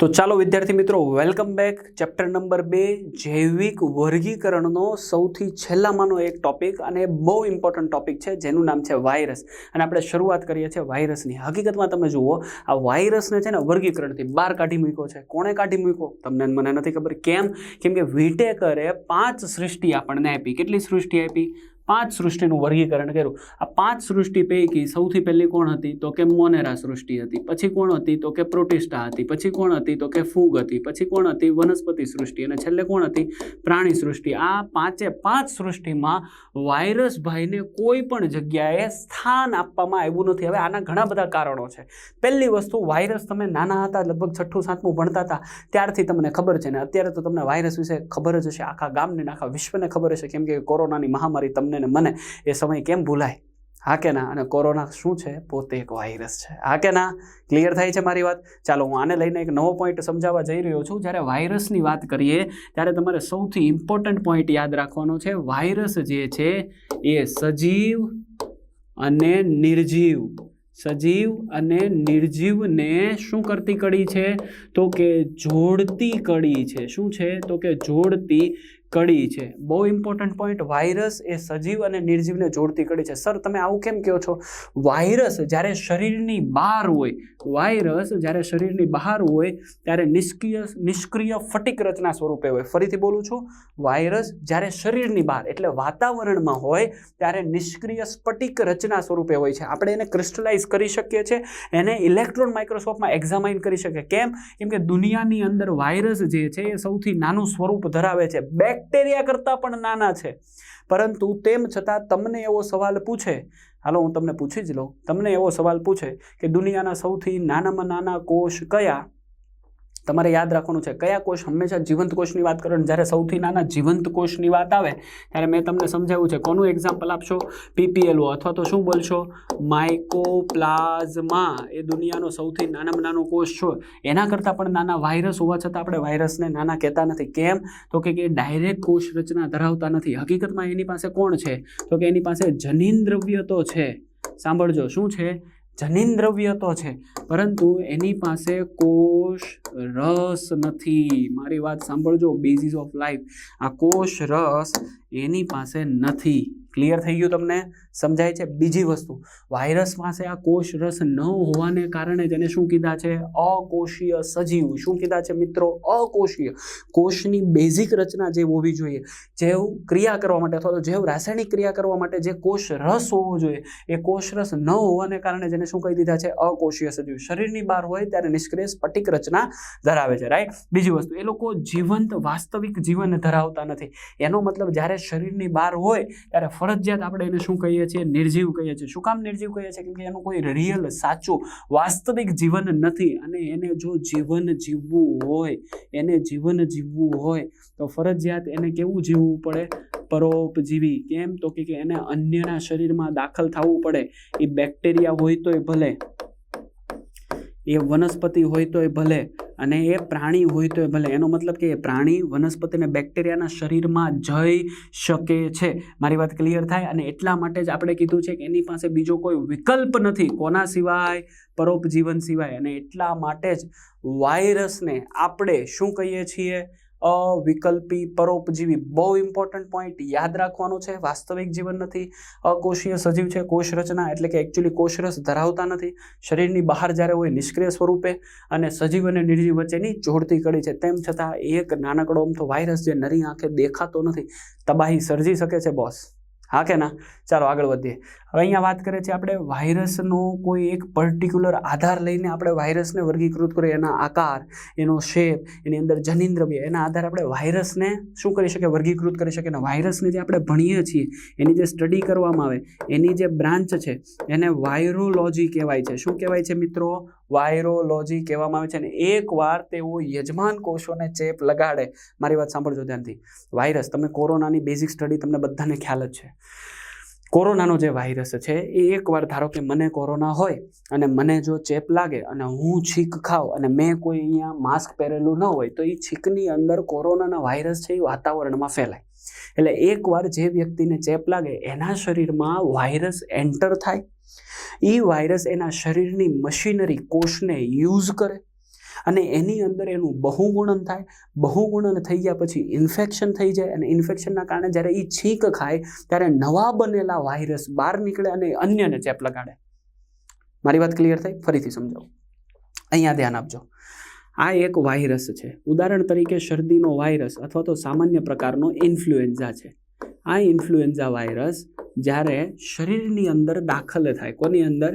તો ચાલો વિદ્યાર્થી મિત્રો વેલકમ બેક ચેપ્ટર નંબર બે, જૈવિક વર્ગીકરણનો સૌથી છેલ્લામાંનો એક ટોપિક અને બહુ ઇમ્પોર્ટન્ટ ટોપિક છે, જેનું નામ છે વાયરસ અને આપણે શરૂઆત કરીએ છીએ વાયરસની હકીકતમાં તમે જુઓ, આ વાયરસને છે ને વર્ગીકરણથી બહાર કાઢી મૂક્યો છે. કોણે કાઢી મૂક્યો? તમને મને નથી ખબર. કેમ? કેમ કે વિટેકરે પાંચ સૃષ્ટિ આપણને આપી. કેટલી સૃષ્ટિ આપી? પાંચ સૃષ્ટિનું વર્ગીકરણ કર્યું. આ પાંચ સૃષ્ટિ પૈકી સૌથી પહેલી કોણ હતી? તો કે મોનેરા સૃષ્ટિ હતી. પછી કોણ હતી? તો કે પ્રોટિસ્ટા હતી. પછી કોણ હતી? તો કે ફૂગ હતી. પછી કોણ હતી? વનસ્પતિ સૃષ્ટિ. અને છેલ્લે કોણ હતી? પ્રાણી સૃષ્ટિ. આ પાંચે પાંચ સૃષ્ટિમાં વાયરસ ભાઈને કોઈ પણ જગ્યાએ સ્થાન આપવામાં આવ્યું નથી. હવે આના ઘણા બધા કારણો છે. પહેલી વસ્તુ, વાયરસ તમે નાના હતા, લગભગ છઠ્ઠું, સાતમું ભણતા હતા. ત્યારથી તમને ખબર છે. ને અત્યારે તો તમને વાયરસ વિશે ખબર જ હશે. આખા ગામને આખા વિશ્વને ખબર હશે. કેમ કે કોરોનાની મહામારી તમને ને મને એ સમય કેમ ભૂલાય? હા કે ના? અને કોરોના શું છે? પોતે એક વાયરસ છે. હા કે ના? ક્લિયર થાય છે મારી વાત? ચાલો, હું આને લઈને એક નવો પોઈન્ટ સમજાવવા જઈ રહ્યો છું. જ્યારે વાયરસની વાત કરીએ, ત્યારે તમારે સૌથી ઇમ્પોર્ટન્ટ પોઈન્ટ યાદ રાખવાનો છે. વાયરસ જે છે, એ સજીવ અને નિર્જીવ. સજીવ અને નિર્જીવને શું કરતી કડી છે? તો કે જોડતી કડી છે. શું છે? તો કે જોડતી કડી છે. બહુ ઇમ્પોર્ટન્ટ પોઈન્ટ વાયરસ એ સજીવ અને નિર્જીવને જોડતી કડી છે. સર તમે આવું કેમ કહો છો? વાયરસ જ્યારે શરીરની બહાર હોય વાયરસ જ્યારે શરીરની બહાર હોય, ત્યારે નિષ્ક્રિય નિષ્ક્રિય ફટિક રચના સ્વરૂપે હોય. ફરીથી બોલું છું વાયરસ જ્યારે શરીરની બહાર, એટલે વાતાવરણમાં હોય, ત્યારે નિષ્ક્રિય સ્ફટિક રચના સ્વરૂપે હોય છે. આપણે એને ક્રિસ્ટલાઇઝ કરી શકીએ છીએ. એને ઇલેક્ટ્રોન માઇક્રોસ્કોપમાં એક્ઝામાઇન કરી શકીએ. કેમ? કેમ કે દુનિયાની અંદર વાયરસ જે છે, એ સૌથી નાનું સ્વરૂપ ધરાવે છે. બેક્ટેરિયા કરતાં પણ નાના છે. પરંતુ તેમ છતાં તમને એવો સવાલ પૂછે, હાલો હું તમને પૂછી જ લઉં, તમને એવો સવાલ પૂછે કે દુનિયાના સૌથી નાનામાં નાના કોષ કયા? તમારે યાદ રાખવાનું છે, કયા કોષ હંમેશા જીવંત કોષની વાત કરો જ્યારે સૌથી નાના જીવંત કોષની વાત આવે, ત્યારે મેં તમને સમજાવ્યું છે, કોનું એક્ઝામ્પલ આપશો? પીપીએલઓ અથવા તો શું બોલશો? માઇકોપ્લાઝમા એ દુનિયાનો સૌથી નાનામાં નાનો કોષ છો. એના કરતાં પણ નાના વાયરસ હોવા છતાં આપણે વાયરસને નાના કહેતા નથી. કેમ? તો કે એ ડાયરેક્ટ કોષ રચના ધરાવતા નથી. હકીકતમાં એની પાસે કોણ છે? તો કે એની પાસે જનીન દ્રવ્ય તો છે. સાંભળજો, શું છે? જનીન દ્રવ્ય તો છે, પરંતુ એની પાસે કોષ રસ નથી. મારી વાત સાંભળજો બેઝિસ ઓફ લાઈફ આ કોષ રસ એની પાસે નથી. ક્લિયર થઈ ગયું તમને? સમજાય છે. બીજી વસ્તુ, વાયરસ પાસે આ કોષ રસ ન હોવાને કારણે જેને શું કીધા છે? અકોષીય સજીવ. શું કીધા છે મિત્રો? અકોષીય. કોષની બેઝિક રચના જે હોવી જોઈએ, જેવું ક્રિયા કરવા માટે અથવા તો જેવું રાસાયણિક ક્રિયા કરવા માટે જે કોષ રસ હોવો જોઈએ, એ કોષ રસ ન હોવાને કારણે જેને શું કહી દીધા છે? અકોષીય સજીવ. શરીરની બહાર હોય ત્યારે નિષ્ક્રિય સ્ફટિક રચના ધરાવે છે રાઈટ બીજી વસ્તુ, એ લોકો જીવંત વાસ્તવિક જીવન ધરાવતા નથી. એનો મતલબ જ્યારે શરીરની બહાર હોય, ત્યારે ફરજિયાત આપણે એને શું કહીએ? છીએ, નિર્જીવ કહીએ છીએ. શું કામ નિર્જીવ કહીએ છીએ? કેમ કે એનું કોઈ રિયલ સાચું, વાસ્તવિક જીવન નથી. અને એને જો જીવન જીવવું હોય, એને જીવન જીવવું હોય, તો ફરજિયાત એને કેવું જીવવું પડે? પરોપજીવી. કેમ? તો કે એને અન્યના શરીરમાં દાખલ થવું પડે. એ બેક્ટેરિયા હોય તોય ભલે. એ વનસ્પતિ હોય તોય ભલે અને એ પ્રાણી હોય તોય ભલે. એનો મતલબ કે એ પ્રાણી વનસ્પતિ અને બેક્ટેરિયાના શરીરમાં જઈ શકે છે. મારી વાત ક્લિયર થાય? અને એટલા માટે જ આપણે કીધું છે કે એની પાસે બીજો કોઈ વિકલ્પ નથી. કોના સિવાય? પરોપજીવન સિવાય. અને એટલા માટે જ વાયરસને આપણે શું કહીએ છીએ? અવિકલ્પી, પરોપજીવી બહુ ઇમ્પોર્ટન્ટ પોઈન્ટ યાદ રાખવાનો છે. વાસ્તવિક જીવન નથી. અકોષીય સજીવ છે. કોષ રચના એટલે કે એકચ્યુઅલી કોષરસ ધરાવતા નથી. શરીરની બહાર જ્યારે હોય નિષ્ક્રિય સ્વરૂપે અને સજીવ અને નિર્જીવ વચ્ચેની જોડતી કડી છે. તેમ છતાં એક નાનકડો અમથો વાયરસ જે નરી આંખે દેખાતો નથી. તબાહી સર્જી શકે છે બોસ હા ના? ચાલો આગળ વધીએ. હવે અહીંયા વાત કરીએ છીએ આપણે વાયરસનો કોઈ એક પર્ટિક્યુલર આધાર લઈને આપણે વાયરસને વર્ગીકૃત કરીએ. એના આકાર, એનો શેપ એની અંદર જનિન્દ્રવ્ય, એના આધારે આપણે વાયરસને શું કરી શકીએ? વર્ગીકૃત કરી શકીએ. અને વાયરસને જે આપણે ભણીએ છીએ, એની જે સ્ટડી કરવામાં આવે, એની જે બ્રાન્ચ છે, એને વાયરોલોજી કહેવાય છે. શું કહેવાય છે મિત્રો? વાયરોલોજી કહેવામાં આવે છે અને એકવાર તેઓ યજમાન કોષોને ચેપ લગાડે. મારી વાત સાંભળજો ધ્યાનથી. વાયરસ તમે કોરોનાની બેઝિક સ્ટડી તમને બધાને ખ્યાલ જ છે. કોરોનાનો જે વાયરસ છે, એ એકવાર ધારો કે મને કોરોના હોય અને મને જો ચેપ લાગે અને હું છીંક ખાઉં અને મેં કોઈ અહીંયા માસ્ક પહેરેલું ન હોય, તો એ છીંકની અંદર કોરોનાના વાયરસ છે એ વાતાવરણમાં ફેલાય. એટલે એકવાર જે વ્યક્તિને ચેપ લાગે, એના શરીરમાં વાયરસ એન્ટર થાય એ વાયરસ એના શરીરની મશીનરી કોષને યુઝ કરે અને એની અંદર એનું બહુગુણન થાય. બહુગુણન થઈ ગયા પછી ઇન્ફેક્શન થઈ જાય અને ઇન્ફેક્શનના કારણે જ્યારે એ છીંક ખાય ત્યારે નવા બનેલા વાયરસ બહાર નીકળે અને અન્યને ચેપ લગાડે. મારી વાત ક્લિયર થઈ? ફરીથી સમજાવું. અહીંયા ધ્યાન આપજો. આ એક વાયરસ છે. ઉદાહરણ તરીકે શરદીનો વાયરસ અથવા તો સામાન્ય પ્રકારનો ઇન્ફ્લુએન્ઝા છે. આ ઇન્ફ્લુએન્ઝા વાયરસ જ્યારે શરીરની અંદર દાખલ થાય, કોની અંદર?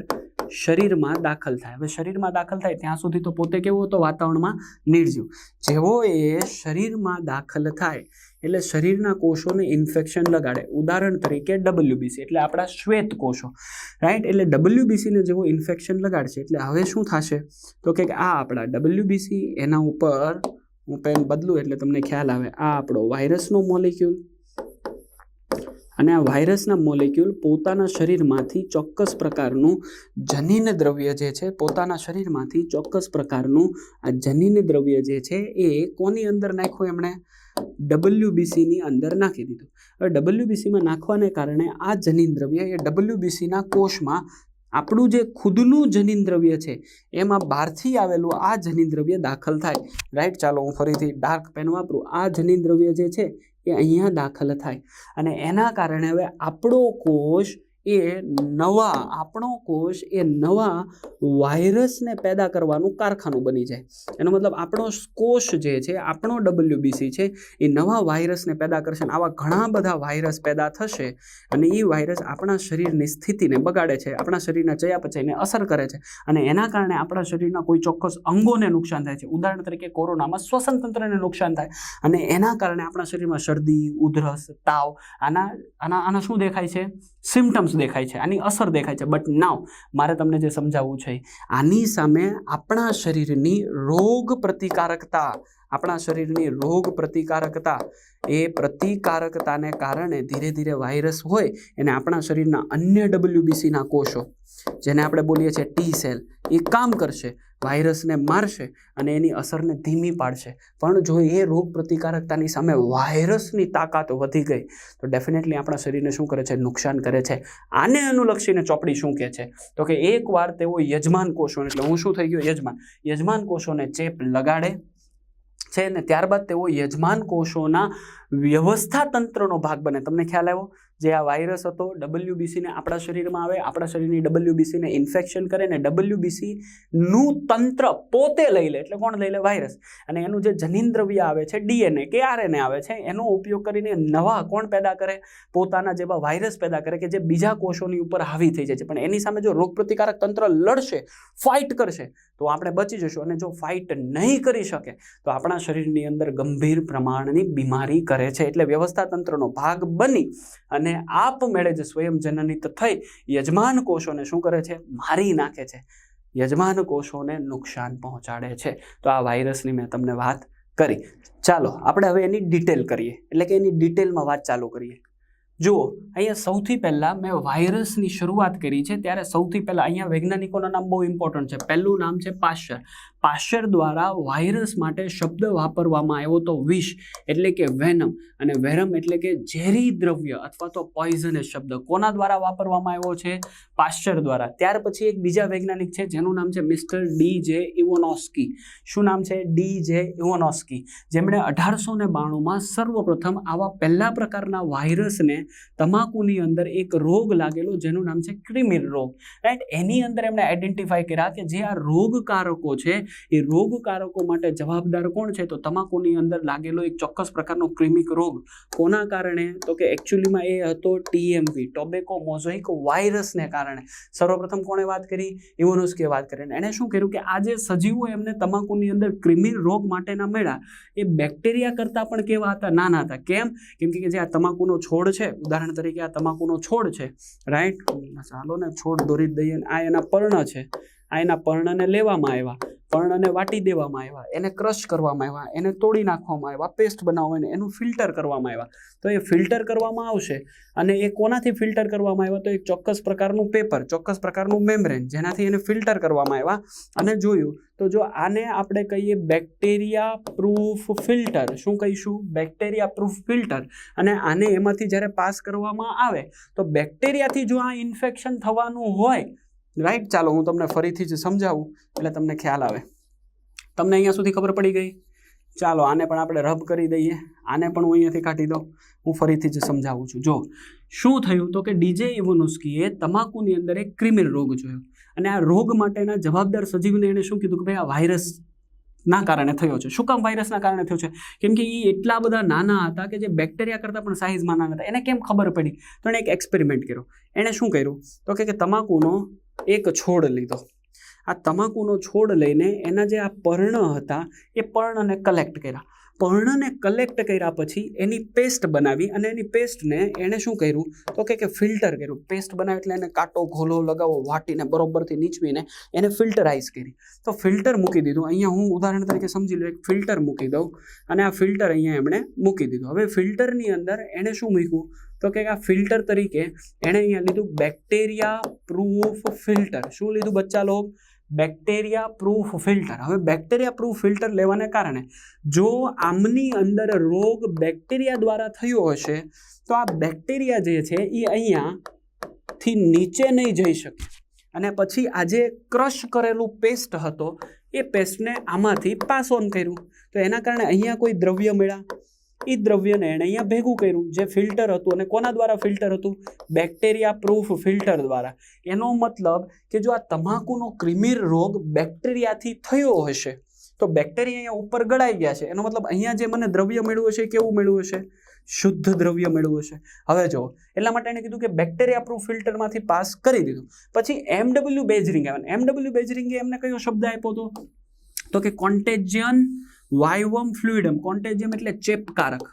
શરીરમાં દાખલ થાય. હવે શરીરમાં દાખલ થાય ત્યાં સુધી તો પોતે કેવો હતો? વાતાવરણમાં નિર્જીવ. જેવો એ શરીરમાં દાખલ થાય, એટલે શરીરના કોષોને ઇન્ફેક્શન લગાડે. ઉદાહરણ તરીકે ડબલ્યુબીસી એટલે આપણા શ્વેત કોષો. રાઈટ એટલે ડબલ્યુબીસીને જેવો ઇન્ફેક્શન લગાડશે, એટલે હવે શું થશે? તો કે આ આપણા ડબલ્યુબીસી એના ઉપર હું પેન બદલું એટલે તમને ખ્યાલ આવે, આ આપણો વાયરસનો મોલિક્યુલ અને આ વાયરસના મોલેક્યુલ પોતાના શરીરમાંથી ચોક્કસ પ્રકારનું જનીન દ્રવ્ય જે છે, પોતાના શરીરમાંથી ચોક્કસ પ્રકારનું આ જનીન દ્રવ્ય જે છે એ કોની અંદર નાખ્યું એમણે? ડબલ્યુબીસીની અંદર નાખી દીધું. હવે ડબલ્યુબીસીમાં નાખવાને કારણે આ જનીન દ્રવ્ય એ ડબલ્યુબીસીના કોષમાં આપણું જે ખુદનું જનીન દ્રવ્ય છે, એમાં બહારથી આવેલું આ જનીન દ્રવ્ય દાખલ થાય. રાઈટ ચાલો હું ફરીથી ડાર્ક પેન વાપરું. આ જનીન દ્રવ્ય જે છે એ અહીંયા દાખલ થાય. અને એના કારણે હવે આપણો કોષ એ નવા, આપણો કોષ એ નવા વાયરસને પેદા કરવાનું કારખાનું બની જાય. એનો મતલબ આપણો કોષ જે છે, આપણો ડબલ્યુબીસી છે, એ નવા વાયરસને પેદા કરશે આવા ઘણા બધા વાયરસ પેદા થશે અને એ વાયરસ આપણા શરીરની સ્થિતિને બગાડે છે, આપણા શરીરના ચયાપચયને અસર કરે છે અને એના કારણે આપણા શરીરના કોઈ ચોક્કસ અંગોને નુકસાન થાય છે. ઉદાહરણ તરીકે કોરોનામાં શ્વસન તંત્રને નુકસાન થાય અને એના કારણે આપણા શરીરમાં શરદી, ઉધરસ, તાવ, આના આના આના શું દેખાય છે? સિમ્ટમ્સ દેખાય છે, આની અસર દેખાય છે. બટ નાવ મારે તમને જે સમજાવવું છે, આની સામે આપણા શરીરની રોગ પ્રતિકારકતા આપણા શરીરની રોગ પ્રતિકારકતા એ પ્રતિકારકતાને કારણે ધીરે ધીરે વાયરસ હોય એને આપણા શરીરના અન્ય ડબલ્યુબીસીના કોષો, જેને આપણે બોલીએ છીએ ટી સેલ એ કામ કરશે, વાયરસને મારશે અને એની અસરને ધીમી પાડશે. પણ જો એ રોગ પ્રતિકારકતાની સામે વાયરસની તાકાત વધી ગઈ, તો ડેફિનેટલી આપણા શરીરને શું કરે છે? નુકસાન કરે છે. આને અનુલક્ષીને ચોપડી શું કહે છે? તો કે એકવાર તેઓ યજમાન કોષો, એટલે હું શું થઈ ગયો? યજમાન. યજમાન કોષોને ચેપ લગાડે છે ને ત્યારબાદ તેઓ યજમાન કોષોના વ્યવસ્થા તંત્રનો ભાગ બને. તમને ખ્યાલ આવ્યો? જે આ વાયરસ હતો ડબલ્યુબીસીને આપણા શરીરમાં આવે, આપણા શરીરની ડબલ્યુબીસીને ઇન્ફેક્શન કરે ને ડબલ્યુબીસીનું તંત્ર પોતે લઈ લે. એટલે કોણ લઈ લે? વાયરસ. અને એનું જે જનીન દ્રવ્ય આવે છે, ડીએનએ, કે આરએનએ આવે છે, એનો ઉપયોગ કરીને નવા કોણ પેદા કરે? પોતાના જેવા વાયરસ પેદા કરે કે જે બીજા કોષોની ઉપર હાવી થઈ જાય છે. પણ એની સામે જો રોગપ્રતિકારક તંત્ર લડશે, ફાઇટ કરશે તો આપણે બચી જશું અને જો ફાઇટ નહીં કરી શકે, તો આપણા શરીરની અંદર ગંભીર પ્રમાણની બીમારી કરે છે. એટલે વ્યવસ્થા તંત્રનો ભાગ બની અને આપમેળે જ સ્વયં જનનિત થઈ યજમાન કોષોને શું કરે છે? મારી નાખે છે. યજમાન કોષોને નુકસાન પહોંચાડે છે. તો આ વાયરસની મેં તમને વાત કરી. ચાલો, આપણે હવે એની ડિટેલ કરીએ. એટલે કે એની ડિટેલમાં વાત ચાલુ કરીએ. જુઓ, અહીંયા સૌથી પહેલાં મેં વાયરસની શરૂઆત કરી છે, ત્યારે સૌથી પહેલાં અહીંયા વૈજ્ઞાનિકોના નામ બહુ ઇમ્પોર્ટન્ટ છે. પહેલું નામ છે પાશ્ચર. પાશ્ચર દ્વારા વાયરસ માટે શબ્દ વાપરવામાં આવ્યો તો વિષ, એટલે કે વેનમ અને વેરમ એટલે કે ઝેરી દ્રવ્ય અથવા તો પોઈઝનસ શબ્દ. કોના દ્વારા વાપરવામાં આવ્યો છે? પાશ્ચર દ્વારા. ત્યાર પછી એક બીજા વૈજ્ઞાનિક છે, જેનું નામ છે મિસ્ટર ડી જે ઇવોનોસ્કી. શું નામ છે? ડી જે ઇવોનોસ્કી. જેમણે અઢારસો ને બાણુંમાં સર્વપ્રથમ આવા પહેલા પ્રકારના વાયરસને તમાકુની અંદર એક રોગ લાગેલો જેનું નામ છે ક્રિમિલ રોગ. રાઈટ એની અંદર એમણે આઈડેન્ટિફાઈ કર્યા કે જે આ રોગકારકો છે, એ રોગકારકો માટે જવાબદાર કોણ છે? તો તમાકુની અંદર લાગેલો એક ચોક્કસ પ્રકારનો ક્રિમિક રોગ. કોના કારણે? તો કે એકચ્યુઅલીમાં એ હતો ટીએમવી ટોબેકો મોઝોઇક વાયરસને કારણે. સર્વપ્રથમ કોણે વાત કરી? ઇવોનોસ્કીએ વાત કરીને એણે શું કર્યું કે આ જે સજીવો એમને તમાકુની અંદર ક્રિમિલ રોગ માટેના મળ્યા, એ બેક્ટેરિયા કરતાં પણ કેવા હતા? નાના હતા. કેમ? કેમ કે જે આ તમાકુનો છોડ છે ઉદાહરણ તરીકે આ તમાકુનો છોડ છે રાઈટ ચાલો ને છોડ દોરી દઈએ આ એના પર્ણ છે, આ એના પર્ણને લેવામાં આવ્યા. પર્ણને વાટી દેવામાં આવ્યા, એને ક્રશ કરવામાં આવ્યા, એને તોડી નાખવામાં આવ્યા, પેસ્ટ બનાવવામાં એનું ફિલ્ટર કરવામાં આવ્યા. તો એ ફિલ્ટર કરવામાં આવશે અને એ કોનાથી ફિલ્ટર કરવામાં આવ્યા તો એક ચોક્કસ પ્રકારનું પેપર, ચોક્કસ પ્રકારનું મેમ્બ્રેન જેનાથી એને ફિલ્ટર કરવામાં આવ્યા અને જોયું. તો જો આને આપણે કહીએ બેક્ટેરિયા પ્રૂફ ફિલ્ટર, શું કહીશું? Bacteria proof filter. અને આને એમાંથી જ્યારે પાસ કરવામાં આવે, તો બેક્ટેરિયાથી જો આ ઇન્ફેક્શન થવાનું હોય રાઈટ ચાલો, હું તમને ફરીથી જ સમજાવું, એટલે તમને ખ્યાલ આવે. તમને અહીંયા સુધી ખબર પડી ગઈ? ચાલો, આને પણ આપણે રબ કરી દઈએ. આને પણ હું અહીંયાથી કાઢી દઉં. હું ફરીથી જ સમજાવું છું. જો, શું થયું? તો કે ડીજે ઇવોનોસ્કીએ તમાકુની અંદર એક ક્રિમિનલ રોગ જોયો. અને આ રોગ માટેના જવાબદાર સજીવને એણે શું કીધું? કે ભાઈ, આ વાયરસ ના કારણે થયો છે. શું કામ વાયરસના કારણે થયો છે? કેમ કે એ એટલા બધા નાના હતા કે જે બેક્ટેરિયા કરતાં પણ સાઇઝમાં નાના હતા. એને કેમ ખબર પડી? તો એણે એક એક્સપેરિમેન્ટ કર્યો. એણે શું કર્યું? તો કે તમાકુનો એક છોડ લીધો. આ તમાકુનો છોડ લઈને એના જે આ પર્ણ હતા, એ પર્ણને કલેક્ટ કર્યા. પર્ણને કલેક્ટ કર્યા પછી એની પેસ્ટ બનાવી અને એની પેસ્ટને એણે શું કર્યું? તો કે કે ફિલ્ટર કર્યું. પેસ્ટ બનાવી એટલે એને કાંટો, ઘોલો, લગાવો, વાટીને બરોબરથી નીચવીને એને ફિલ્ટરાઇઝ કરી. તો ફિલ્ટર મૂકી દીધું. અહીંયા હું ઉદાહરણ તરીકે સમજી લઉં એક ફિલ્ટર મૂકી દઉં અને આ ફિલ્ટર અહીંયા એમણે મૂકી દીધું. હવે ફિલ્ટરની અંદર એણે શું મૂક્યું? તો કે આ ફિલ્ટર તરીકે એણે અહીંયા લીધું બેક્ટેરિયા પ્રૂફ ફિલ્ટર શું લીધું બચ્ચા લોક બેક્ટેરિયા પ્રૂફ ફિલ્ટર હવે બેક્ટેરિયા પ્રૂફ ફિલ્ટર લેવાને કારણે જો આમની અંદર રોગ બેક્ટેરિયા દ્વારા થયો હશે, તો આ બેક્ટેરિયા જે છે એ અહીંયાથી નીચે નહીં જઈ શકે. અને પછી આ જે ક્રશ કરેલું પેસ્ટ હતો, એ પેસ્ટને આમાંથી પાસ ઓન કર્યું. તો એના કારણે અહીંયા કોઈ દ્રવ્ય મળ્યા? એ દ્રવ્યને એણે અહીંયા ભેગું કર્યું, જે ફિલ્ટર હતું અને કોના દ્વારા ફિલ્ટર હતું? બેક્ટેરિયા પ્રૂફ ફિલ્ટર દ્વારા. એનો મતલબ કે જો આ તમાકુનો ક્રિમિર રોગ બેક્ટેરિયાથી થયો હશે, તો બેક્ટેરિયા અહીંયા ઉપર ગળાઈ ગયા છે. એનો મતલબ અહીંયા જે મને દ્રવ્ય મળ્યું હશે કેવું મળ્યું હશે? શુદ્ધ દ્રવ્ય મેળવ્યું છે હવે જો એટલા માટે એને કીધું કે બેક્ટેરિયા પ્રૂફ ફિલ્ટરમાંથી પાસ કરી દીધું. પછી એમ ડબલ્યુ બેજરિંગ આવે એમડબલ્યુ બેઝરિંગે એમને કયો શબ્દ આપ્યો હતો? તો કે કોન્ટેજિયન વાયવમ ફ્લુઇડમ કોન્ટેજિયમ એટલે ચેપકારક.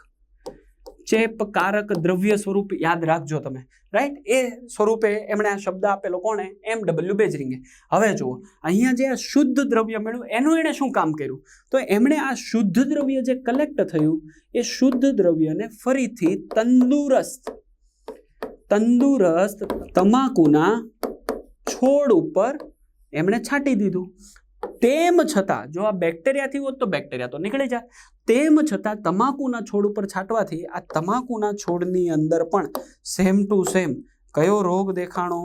ચેપકારક દ્રવ્ય સ્વરૂપ, યાદ રાખજો તમે રાઈટ એ સ્વરૂપે એમણે આ શબ્દ આપેલો કોણે? એમ ડબલ્યુ બેજરિંગે. હવે જુઓ, અહીંયા જે આ શુદ્ધ દ્રવ્ય મળ્યું, એનું એણે શું કામ કર્યું? તો એમણે આ શુદ્ધ દ્રવ્ય જે કલેક્ટ થયું, એ શુદ્ધ દ્રવ્યને ફરીથી તંદુરસ્ત તંદુરસ્ત તમાકુના છોડ ઉપર એમણે છાંટી દીધું. તેમ છતાં, જો આ બેક્ટેરિયાથી હોત તો બેક્ટેરિયા તો નીકળી જાય. તેમ છતાં, તમાકુના છોડ ઉપર છાંટવાથી આ તમાકુના છોડની અંદર પણ સેમ ટુ સેમ કયો રોગ દેખાણો?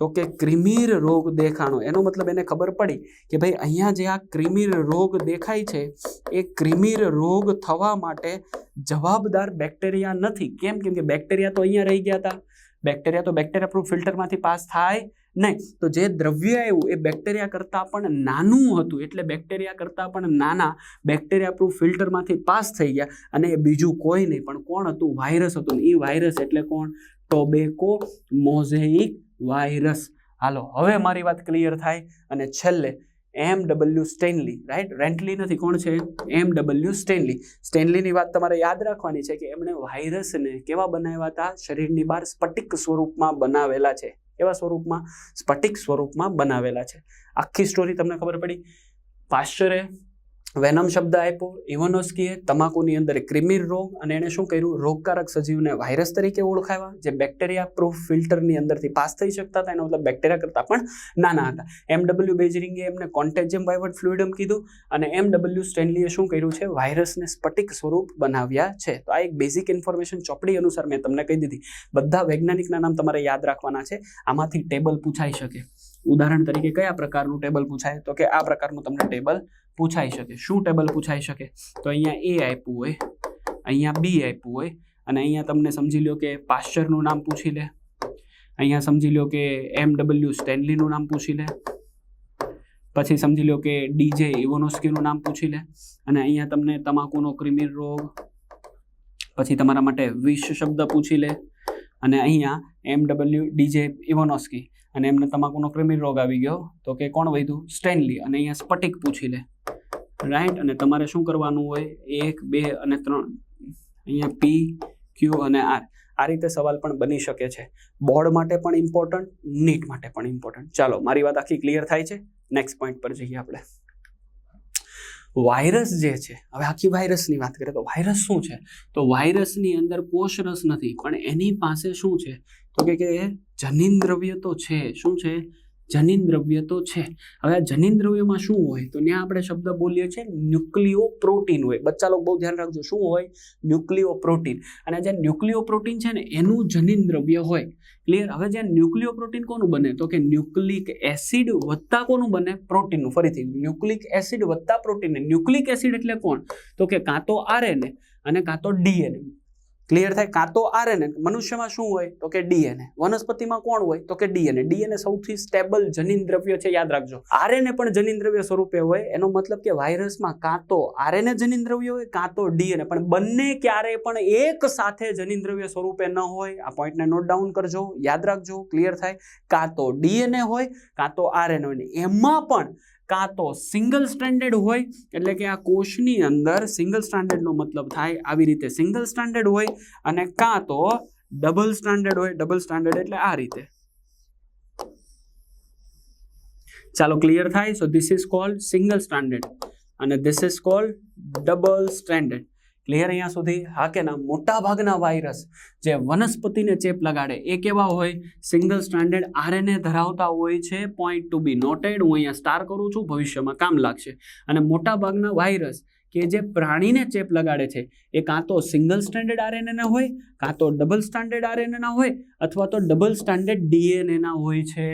તો કે ક્રિમીર રોગ દેખાણો. એનો મતલબ એને ખબર પડી કે ભાઈ, અહીંયા જે આ ક્રિમીર રોગ દેખાય છે, એ ક્રિમીર રોગ થવા માટે જવાબદાર બેક્ટેરિયા નથી. કેમ? કેમ કે બેક્ટેરિયા તો અહીંયા રહી ગયા હતા. બેક્ટેરિયા તો બેક્ટેરિયા પ્રૂફ ફિલ્ટરમાંથી પાસ થાય નહીં. તો જે દ્રવ્ય આવ્યું એ બેક્ટેરિયા કરતાં પણ નાનું હતું. એટલે બેક્ટેરિયા કરતાં પણ નાના બેક્ટેરિયા પ્રૂફ ફિલ્ટરમાંથી પાસ થઈ ગયા. અને એ બીજું કોઈ નહીં, પણ કોણ હતું? વાયરસ હતું. એ વાયરસ એટલે કોણ? Tobacco mosaic virus. હાલો, હવે મારી વાત ક્લિયર થાય. અને છેલ્લે, એમ ડબલ્યુ સ્ટેનલી. રાઈટ રેન્ટલી નથી. કોણ છે? એમ ડબલ્યુ સ્ટેનલી. સ્ટેનલીની વાત તમારે યાદ રાખવાની છે કે એમણે વાયરસને કેવા બનાવ્યા હતા? શરીરની બહાર સ્ફટિક સ્વરૂપમાં બનાવેલા છે. એવા સ્વરૂપમાં? સ્ફટિક સ્વરૂપમાં બનાવેલા છે. આખી સ્ટોરી તમને ખબર પડી? પાશ્ચરે વેનમ શબ્દ આપ્યો, ઇવોનોસ્કીએ તમાકુની અંદર ક્રિમિર રોગ અને એણે શું કર્યું? રોગકારક સજીવને વાયરસ તરીકે ઓળખાવ્યા. જે બેક્ટેરિયા પ્રૂફ ફિલ્ટરની અંદરથી પાસ થઈ શકતા હતા. એનો મતલબ બેક્ટેરિયા કરતાં પણ નાના હતા. એમ ડબલ્યુ બેજરિંગે એમને કોન્ટેજિયમ વાયવર્ડ ફ્લુઇડમ કીધું અને એમ ડબલ્યુ સ્ટેનલીએ શું કર્યું છે? વાયરસને સ્ફટિક સ્વરૂપ બનાવ્યા છે. તો આ એક બેઝિક ઇન્ફોર્મેશન ચોપડી અનુસાર મેં તમને કહી દીધી. બધા વૈજ્ઞાનિકના નામ તમારે યાદ રાખવાના છે. આમાંથી ટેબલ પૂછાઈ શકે. ઉદાહરણ તરીકે કયા પ્રકારનું ટેબલ પૂછાય? તો કે આ પ્રકારનું તમને ટેબલ પૂછાઈ શકે. શું ટેબલ પૂછાઈ શકે? તો અહીંયા એ આપ્યું હોય, અહીંયા બી આપ્યું હોય, અને અહીંયા તમને સમજી લો કે પાશ્ચરનું નામ પૂછી લે. અહીંયા સમજી લો કે એમ ડબલ્યુ સ્ટેનલીનું નામ પૂછી લે. પછી સમજી લો કે ડીજે ઇવોનોસ્કીનું નામ પૂછી લે. અને અહીંયા તમને તમાકુનો ક્રિમિર રોગ, પછી તમારા માટે વિષ શબ્દ પૂછી લે. અને અહીંયા એમ ડબલ્યુ ડીજે ઇવોનોસ્કી. અને એમને તમાકુનો ક્રિમિર રોગ આવી ગયો. તો કે કોણ વૈધું સ્ટેનલી અને અહીંયા સ્ફટિક પૂછી લે. રાઈટ અને તમારે શું કરવાનું હોય? એક, બે અને ત્રણ. અહીંયા પી ક્યુ અને આર આ રીતે સવાલ પણ બની શકે છે. બોર્ડ માટે પણ ઇમ્પોર્ટન્ટ નીટ માટે પણ ઇમ્પોર્ટન્ટ ચાલો, મારી વાત આખી ક્લિયર થાય છે? નેક્સ્ટ પોઈન્ટ પર જઈએ આપણે. વાયરસ જે છે, હવે આખી વાયરસની વાત કરીએ તો વાયરસ શું છે? તો વાયરસની અંદર કોષરસ નથી, પણ એની પાસે શું છે? તો કે કે જનીન દ્રવ્ય તો છે. શું છે? જનીન દ્રવ્ય તો છે. હવે આ જનીન દ્રવ્યમાં શું હોય? તો ત્યાં આપણે શબ્દ બોલીએ છીએ ન્યુક્લિયો પ્રોટીન હોય. બચ્ચા લોકો બહુ ધ્યાન રાખજો. શું હોય? ન્યુક્લિયો પ્રોટીન અને જે ન્યુક્લિયો પ્રોટીન છે ને, એનું જનીન દ્રવ્ય હોય. ક્લિયર હવે જે ન્યુક્લિયો પ્રોટીન કોનું બને? તો કે ન્યુક્લિક એસિડ વત્તા કોનું બને? પ્રોટીનનું. ફરીથી, ન્યુક્લિક એસિડ વત્તા પ્રોટીન ન્યુક્લિક એસિડ એટલે કોણ? તો કે કાં તો આરએનએ અને કાં તો ડીએનએ. ક્લિયર થાય? કાં તો આરએનએ મનુષ્યમાં શું હોય? તો કે ડીએનએ વનસ્પતિમાં કોણ હોય? તો કે ડીએનએ ડીએનએ સૌથી સ્ટેબલ જનીન દ્રવ્ય છે, યાદ રાખજો. આરએનએ પણ જનીન દ્રવ્ય સ્વરૂપે હોય. એનો મતલબ કે વાયરસમાં કાં તો આરએનએ જનીન દ્રવ્ય હોય, કાં તો ડીએનએ પણ બંને ક્યારેય પણ એક સાથે જનીન દ્રવ્ય સ્વરૂપે ન હોય. આ પોઈન્ટને નોટ ડાઉન કરજો. યાદ રાખજો. ક્લિયર થાય? કાં તો ડીએનએ હોય, કાં તો આરએનએ હોય. એમાં પણ કાં તો સિંગલ સ્ટાન્ડર્ડ હોય, એટલે કે આ કોષની અંદર સિંગલ સ્ટાન્ડર્ડનો મતલબ થાય આવી રીતે સિંગલ સ્ટાન્ડર્ડ હોય અને કાં તો ડબલ સ્ટાન્ડર્ડ હોય ડબલ સ્ટાન્ડર્ડ એટલે આ રીતે. ચાલો ક્લિયર થાય? So this is called single standard અને this is called double standard clear અહીંયા સુધી? હા કે ના? મોટા ભાગના વાયરસ જે વનસ્પતિને ચેપ લગાડે, એ કેવા હોય? સિંગલ સ્ટાન્ડર્ડ આરએનએ ધરાવતા હોય છે પોઈન્ટ ટુ બી નોટેડ હું અહીંયા સ્ટાર કરું છું, ભવિષ્યમાં કામ લાગશે. અને મોટા ભાગના વાયરસ કે જે પ્રાણીને ચેપ લગાડે છે, એ કાં તો સિંગલ સ્ટાન્ડર્ડ આરએનએના હોય, કાં તો ડબલ સ્ટાન્ડર્ડ આરએનએના હોય, અથવા તો ડબલ સ્ટાન્ડર્ડ ડીએનએના હોય છે.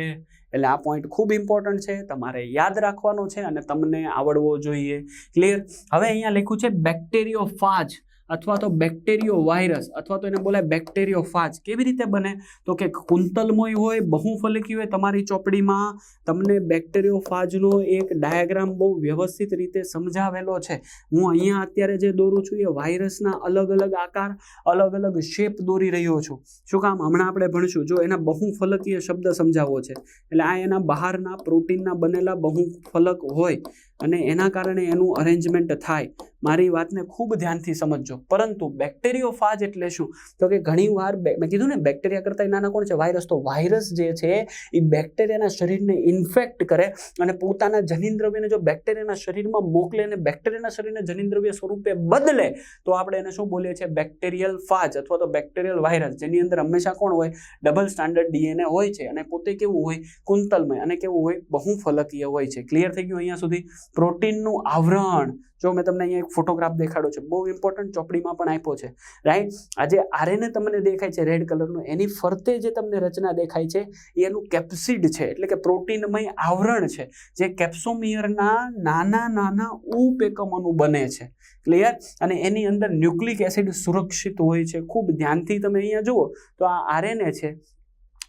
એટલે આ પોઈન્ટ ખૂબ ઇમ્પોર્ટન્ટ છે, તમારે યાદ રાખવાનો છે અને તમને આવડવો જોઈએ. ક્લિયર હવે અહીંયા લખ્યું છે બેક્ટેરિયોફાજ અથવા તો બેક્ટેરિયો વાયરસ અથવા તો એને બોલાય બેક્ટેરિયોફાજ કેવી રીતે બને? તો કે કુંતલમય હોય, બહુફલકી હોય તમારી ચોપડીમાં, તમને બેક્ટેરિયો ફાજનો એક ડાયાગ્રામ બહુ વ્યવસ્થિત રીતે સમજાવેલો છે. હું અહીંયા અત્યારે જે દોરું છું એ વાયરસના અલગ અલગ આકાર, અલગ અલગ શેપ દોરી રહ્યો છું. શું કામ? હમણાં આપણે ભણશું. જો એના બહુફલકીય શબ્દ સમજાવવો છે. એટલે આ એના બહારના પ્રોટીનના બનેલા બહુફલક હોય. અને એના કારણે એનું અરેન્જમેન્ટ થાય. મારી વાતને ખૂબ ધ્યાનથી સમજજો. પરંતુ બેક્ટેરિયોફાજ એટલે શું? તો કે ઘણીવાર મેં કીધું ને બેક્ટેરિયા કરતાં નાના કોણ છે? વાયરસ તો વાયરસ જે છે એ બેક્ટેરિયાના શરીરને ઇન્ફેક્ટ કરે અને પોતાના જનીનદ્રવ્યને જો બેક્ટેરિયાના શરીરમાં મોકલે અને બેક્ટેરિયાના શરીરને જનીનદ્રવ્ય સ્વરૂપે બદલે, તો આપણે એને શું બોલીએ છીએ? બેક્ટેરિયલ ફાજ અથવા તો બેક્ટેરિયલ વાયરસ જેની અંદર હંમેશા કોણ હોય? ડબલ સ્ટાન્ડર્ડ ડીએનએ હોય છે અને પોતે કેવું હોય? કુંતલમય. અને કેવું હોય? બહુ ફલકીય હોય છે. ક્લિયર થઈ ગયું અહીંયા સુધી? પ્રોટીનનું આવરણ. જો મેં તમને અહીંયા એક ફોટોગ્રાફ દેખાડ્યો છે, બહુ ઇમ્પોર્ટન્ટ ચોપડીમાં પણ આપ્યો છે. રાઈટ આજે આરએનએ તમને દેખાય છે રેડ કલરનું એની ફરતે જે તમને રચના દેખાય છે, એ એનું કેપ્સિડ છે. એટલે કે પ્રોટીનમય આવરણ છે, જે કેપ્સોમિયરના નાના નાના ઉપએકમોનું બને છે. ક્લિયર અને એની અંદર ન્યુક્લિક એસિડ સુરક્ષિત હોય છે. ખૂબ ધ્યાનથી તમે અહીંયા જુઓ, તો આ આરએનએ છે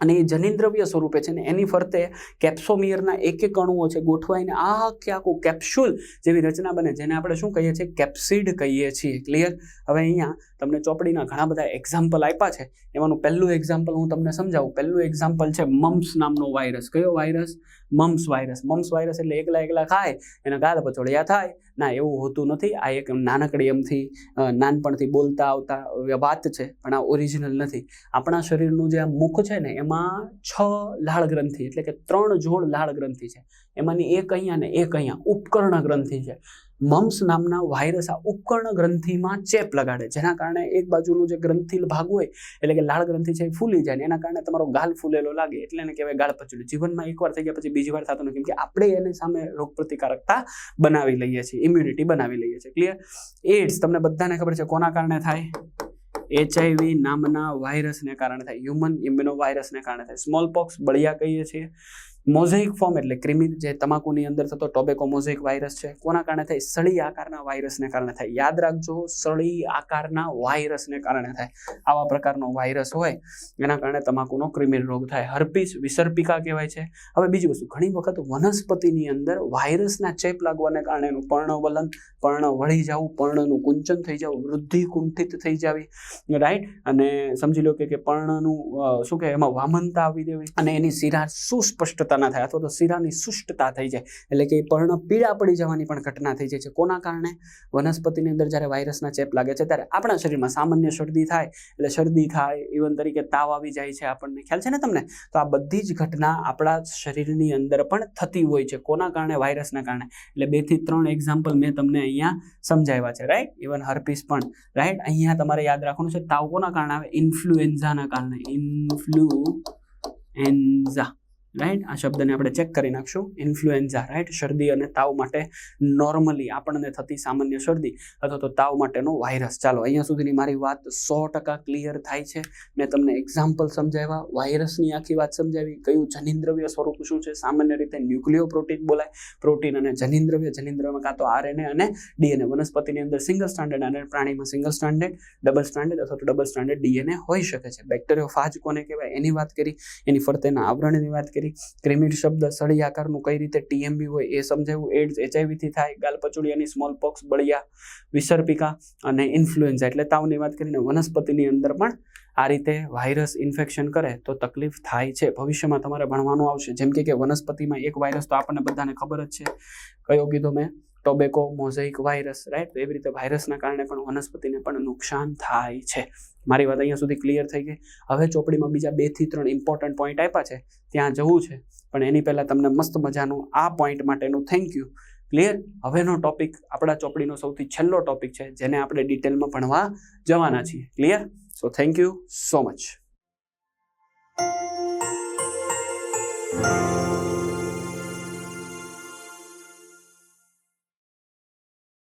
અને એ જનીનદ્રવ્ય સ્વરૂપે છે ને એની ફરતે કેપ્સોમિયરના એક એક અણુઓ છે, ગોઠવાઈને આખે આખું કેપ્સ્યુલ જેવી રચના બને, જેને આપણે શું કહીએ છીએ? કેપ્સિડ કહીએ છીએ. ક્લિયર હવે અહીંયા તમને ચોપડીના ઘણા બધા એક્ઝામ્પલ આપ્યા છે. એમાંનું પહેલું એક્ઝામ્પલ હું તમને સમજાવું. પહેલું એક્ઝામ્પલ છે મમ્સ નામનો વાયરસ કયો virus mumps virus mumps virus એટલે એકલા એકલા ખાય, એના ગાલ પચોડિયા થાય. ના, એવું હોતું નથી. આ એક નાનકડી એમથી નાનપણથી બોલતા આવતા વાત છે, પણ આ ઓરિજિનલ નથી. આપણા શરીરનું જે આ મુખ છે ને, એમાં છ લાળ ગ્રંથિ, એટલે કે ત્રણ જોડ લાળ ગ્રંથિ છે. એમાંની એક અહીંયા ને એક અહીંયા ઉપકર્ણ ગ્રંથિ છે. મમ્સ નામના વાયરસ આ ઉપકર્ણ ગ્રંથિમાં ચેપ લગાડે જેના કારણે એક બાજુનું જે ગ્રંથિલ ભાગ હોય, એટલે કે લાળ ગ્રંથિ છે એ ફૂલી જાય ને એના કારણે તમારો ગાલ ફૂલેલો લાગે, એટલે એને કહેવાય ગાળ પચડ્યું જીવનમાં એકવાર થઈ ગયા પછી બીજી વાર થતું નથી. કેમ કે આપણે એની સામે રોગ પ્રતિકારકતા બનાવી લઈએ છીએ ઇમ્યુનિટી બનાવી લઈએ છીએ. ક્લિયર એડ્સ તમને બધાને ખબર છે કોના કારણે થાય? એચઆઈવી નામના વાયરસને કારણે થાય. હ્યુમન ઇમ્યુનો વાયરસને કારણે થાય. સ્મોલ પોક્સ બળિયા કહીએ છીએ. મોઝેઇક ફોર્મ એટલે ક્રિમિ જે તમાકુની અંદર થતો ટોબેકો મોઝેઇક વાયરસ છે, કોના કારણે થાય? સળી આકારના વાયરસને કારણે થાય. યાદ રાખજો, સળી આકારના વાયરસને કારણે થાય. આવા પ્રકારનો વાયરસ હોય, એના કારણે તમાકુનો ક્રિમિલ રોગ થાય. હર્પીસ વિસર્પિકા કહેવાય છે. હવે બીજી વસ્તુ, ઘણી વખત વનસ્પતિની અંદર વાયરસના ચેપ લાગવાને કારણે એનું પર્ણવલન પર્ણ વળી જવું પર્ણનું કુંચન થઈ જવું વૃદ્ધિ કુંઠિત થઈ જવી. રાઈટ અને સમજી લો કે કે પર્ણનું શું કહે એમાં વામનતા આવી દેવી અને એની શિરા સુસ્પષ્ટતા ના થાય, અથવા તો શિરાની સુષ્ટતા થઈ જાય. એટલે કે પર્ણ પીળા પડી જવાની પણ ઘટના થઈ જાય છે. કોના કારણે? વનસ્પતિની અંદર જ્યારે વાયરસના ચેપ લાગે છે, ત્યારે આપણા શરીરમાં સામાન્ય શરદી થાય. એટલે શરદી થાય ઇવન તરીકે તાવ આવી જાય છે આપણને. ખ્યાલ છે ને તમને? તો આ બધી જ ઘટના આપણા શરીરની અંદર પણ થતી હોય છે. કોના કારણે? વાયરસના કારણે. એટલે બેથી ત્રણ એક્ઝામ્પલ મેં તમને અહીંયા સમજાવ્યા છે રાઈટ ઇવન હર્પીસ પણ રાઈટ અહીંયા તમારે યાદ રાખવાનું છે તાવ કોના કારણે આવે ઇન્ફ્લુએન્ઝાના કારણે. ઇન્ફ્લુએન્ઝા રાઈટ આ શબ્દને આપણે ચેક કરી નાખશું. ઇન્ફ્લુએન્ઝા રાઈટ શરદી અને તાવ માટે નોર્મલી આપણને થતી સામાન્ય શરદી અથવા તો તાવ માટેનો વાયરસ ચાલો, અહીંયા સુધીની મારી વાત સો ટકા ક્લિયર થાય છે. મેં તમને એક્ઝામ્પલ સમજાવ્યા વાયરસની આખી વાત સમજાવી. કયું જનિન્દ્રવ્ય સ્વરૂપ શું છે? સામાન્ય રીતે ન્યુક્લિયો પ્રોટીન બોલાય. પ્રોટીન અને જનિન્દ્રવ્ય જનિન્દ્રવ્યમાં કાં તો આરએનએ અને ડીએનએ વનસ્પતિની અંદર સિંગલ સ્ટાન્ડર્ડ અને પ્રાણીમાં સિંગલ સ્ટાન્ડર્ડ ડબલ સ્ટાન્ડર્ડ અથવા તો ડબલ સ્ટાન્ડર્ડ ડીએનએ હોઈ શકે છે. બેક્ટેરિયો ફાજ કોને કહેવાય? એની વાત કરી. એની ફરતેના આવરણની વાત કરી. ક્રિમિડ શબ્દ સળી આકારનું કઈ રીતે ટીએમબી હોય એ સમજાવ્યું એડ્સ એચઆઈવીથી થાય ગાલપચોડિયાની સ્મોલ પોક્સ બળિયા, વિસર્પિકા અને ઇન્ફ્લુએન્ઝા એટલે તાવની વાત કરીને વનસ્પતિની અંદર પણ આ રીતે વાયરસ ઇન્ફેક્શન કરે તો તકલીફ થાય છે. ભવિષ્યમાં તમારે ભણવાનું આવશે. જેમ કે વનસ્પતિમાં એક વાયરસ તો આપણને બધાને ખબર જ છે. કયો કીધો મેં? ટોબેકો મોઝેઇક વાયરસ રાઈટ તો એવી રીતે વાયરસના કારણે પણ વનસ્પતિને પણ નુકસાન થાય છે. મારી વાત અહીંયા સુધી ક્લિયર થઈ ગઈ. હવે ચોપડીમાં બીજા બેથી ત્રણ ઇમ્પોર્ટન્ટ પોઈન્ટ આપ્યા છે. ત્યાં જવું છે. પણ એની પહેલાં તમને મસ્ત મજાનું આ પોઈન્ટ માટેનું થેન્ક યુ ક્લિયર હવેનો ટોપિક આપણા ચોપડીનો સૌથી છેલ્લો ટોપિક છે, જેને આપણે ડિટેલમાં ભણવા જવાના છીએ. Clear so thank you so much